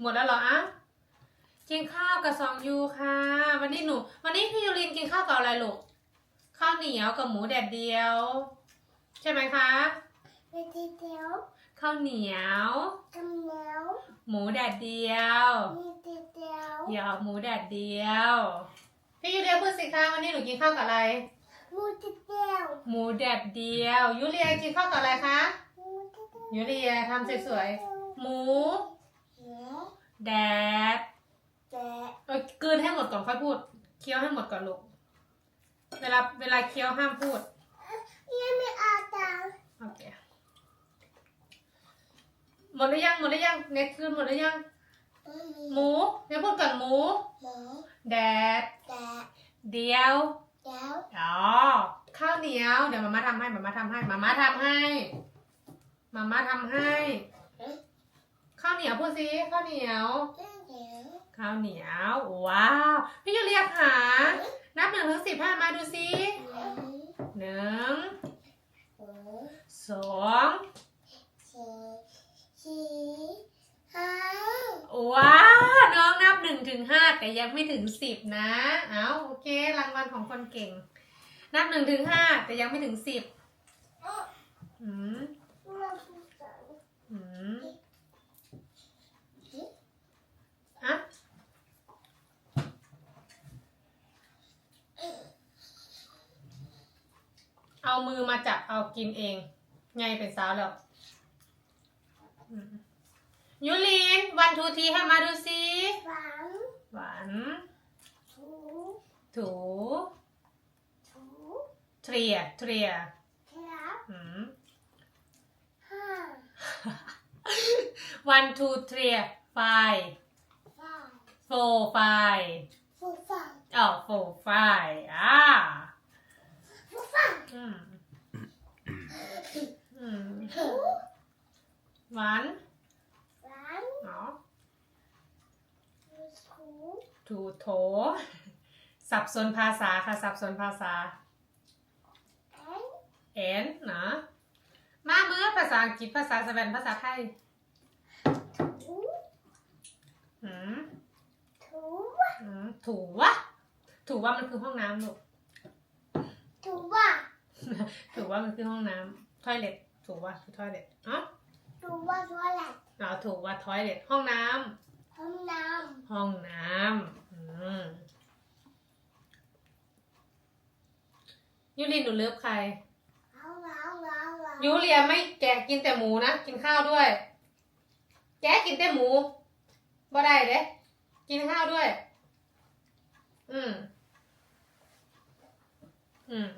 หมดแล้วเหรออะกินข้าวกับซองยูค่ะ วันนี้หนู วันนี้พี่ยูรินกินข้าวกับอะไรลูกข้าวเหนียวกับหมูแดดเดียว ใช่ไหมคะวิธีเดียวข้าวเหนียวกำเนียว หมูแดดเดียววิธีเดียวเดี๋ยวหมูแดดเดียว พี่ยูเรียพูดสิคะวันนี้หนูกินข้าวกับอะไรมูทีเดียวหมูแดดเดียวยูเรียกินข้าวกับอะไรคะมูทีเดียวยูเรียทำสวยๆหมูเดี๋ยว แดดแกะเออกลืนให้หมดก่อนค่อยพูด เคี้ยวให้หมดก่อนลูก เวลาเวลาเคี้ยวห้ามพูดยังไม่อาบน้โอเค หมดหรือยังหมดหรือยัง เน็ตคืนหมดหรือยังำหมูเนี่ยพูดก่อนหมู หมูแดดแกะเดียวเดี๋ยวอ๋อข้าวเหนียว เดี๋ยวมาม่าทำให้มาม่าทำให้มาม่าทำให้มาม่าทำให้ข้าวเหนียว พูดสิข้าวเหนียวเดี๋ยว ข้าวเหนียว ว้าว พี่ยูเรียกหา นับหนึ่งถึงสิบห้ามาดูสิหนึ่งหมูสองสี่สี่ห้าว้าว น้องนับหนึ่งถึงห้าแต่ยังไม่ถึงสิบนะ เอาโอเค รางวัลของคนเก่ง นับหนึ่งถึงห้าแต่ยังไม่ถึงสิบอืมเราผู้สาวอืมอะ เอามือมาจับเอากินเอง ไงเป็นสาวแล้วอืมยูลินวันทูทีให้มาดูสิสามหวานถูถูถูเทรียเทรียครับอืมห้า one two three five ฝ่าย four five ผู้ฝ่ายอ๋อ four five อ่าผู้ฝ่ายอืมอืมถู หวานสามเนาะถูโถ สับสนภาษาค่ะ สับสนภาษาแอนเอ็นนะมาเมื่อภาษาอังกฤษภาษาสเปนภาษาไทยถูอืมถูอืมถูวะถูว่ามันคือห้องน้ำลูกถูว่า ถูว่ามันคือห้องน้ำทอยเล็ตถูว่าคือทอยเล็ตอ๋อถูว่าตัวอะไรเราถูกว่าทอยเล็ตห้องน้ำห้องน้ห้องน้ำอืมยูรินหนูเลิฟใครำเอาเอาเอาเอายูเรียไม่แกะกินแต่หมูนะ กินข้าวด้วย แกะกินแต่หมูบ่ได้เด้กินข้าวด้วย อืม อืม